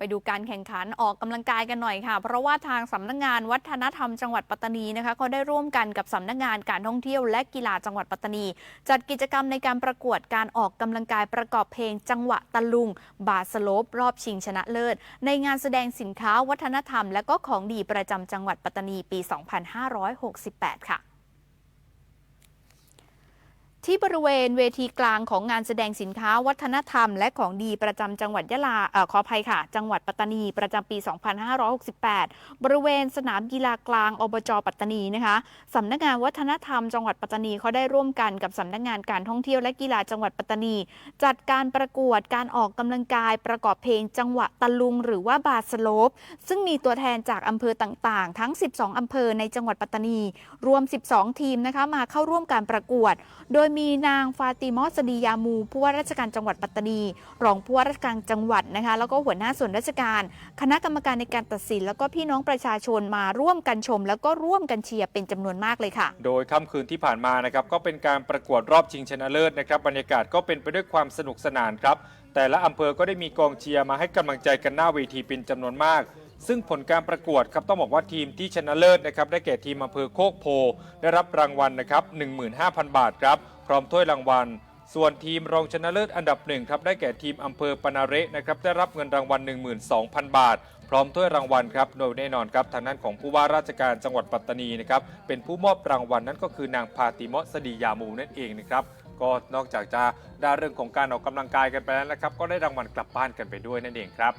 ไปดูการแข่งขันออกกำลังกายกันหน่อยค่ะ เพราะว่าทางสำนักงานวัฒนธรรมจังหวัดปัตตานีนะคะก็ได้ร่วมกันกับสำนักงานการท่องเที่ยวและกีฬาจังหวัดปัตตานี จัดกิจกรรมในการประกวดการออกกำลังกายประกอบเพลง จังหวะตะลุง บาสโลปรอบชิงชนะเลิศ ในงานแสดงสินค้าวัฒนธรรม และก็ของดีประจำจังหวัดปัตตานีปี 2568 ค่ะ ที่บริเวณเวทีกลางของงานแสดงสินค้าวัฒนธรรม และของดีประจำจังหวัดยะลาออขออภัยค่ะ จังหวัดปัตตานีประจำปี 2568 บริเวณสนามกีฬากลางอบจปัตตานีนะคะสำนักงานวัฒนธรรม จังหวัดปัตตานีเขาได้ร่วมกันกับสำนักงานการท่องเที่ยวและกีฬาจังหวัดปัตตานี จัดการประกวดการออกกำลังกายประกอบเพลงจังหวะตะลุง หรือว่าบาสโลปซึ่งมีตัวแทนจากอำเภอต่างๆ ทั้ง 12อำเภอในจังหวัดปัตตานี รวม 12 ทีมนะคะมาเข้าร่วมการประกวด โดยมีนางฟาติมอสดียามูผู้ว่าราชการจังหวัดปัตตานี รองผู้ว่าราชการจังหวัดนะคะแล้วก็หัวหน้าส่วนราชการ คณะกรรมการในการตัดสิน แล้วก็พี่น้องประชาชนมาร่วมกันชม แล้วก็ร่วมกันเชียร์เป็นจำนวนมากเลยค่ะ โดยค่ำคืนที่ผ่านมานะครับก็เป็นการประกวดรอบชิงชนะเลิศนะครับบรรยากาศก็เป็นไปด้วยความสนุกสนานครับแต่ละอำเภอก็ได้มีกองเชียร์มาให้กำลังใจกันหน้าเวทีเป็นจำนวนมาก ซึ่งผลการประกวดครับต้องบอกว่าทีมที่ชนะเลิศนะครับได้แก่ทีมอำเภอโคกโพ ได้รับรางวัลนะครับ15,000 บาทครับพร้อมถ้วยรางวัล ส่วนทีมรองชนะเลิศอันดับหนึ่งครับได้แก่ทีมอำเภอปนาเระนะครับได้รับเงินรางวัล 12,000 บาท พร้อมถ้วยรางวัลครับโดยแน่นอนครับทางด้านของผู้ว่าราชการจังหวัดปัตตานีนะครับเป็นผู้มอบรางวัลนั่นก็คือนางพาติมะสดียามูนั่นเองนะครับก็นอกจากจะได้เรื่องของการออกกำลังกายกันไปแล้วนะครับก็ได้รางวัลกลับบ้านกันไปด้วยนั่นเองครับ